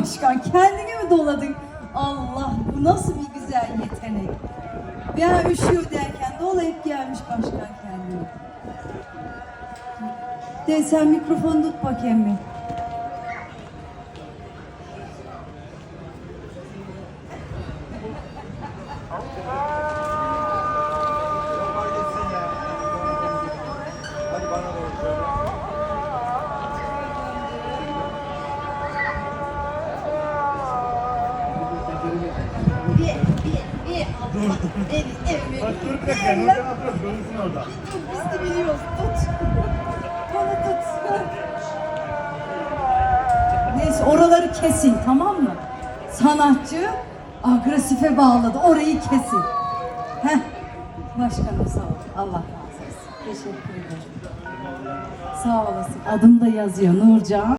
başkan. Kendini mi doladın? Allah bu nasıl bir güzel yetenek. Ben üşüyor derken dolayıp gelmiş başkan kendini. De sen mikrofonu tut bakayım. Bir, oraları kesin tamam mı? Sanatçı agresife bağladı. Orayı kesin. Heh. Başkanım sağ ol. Allah razı olsun. Teşekkür ederim. Sağ olasın. Adım da yazıyor Nurcan.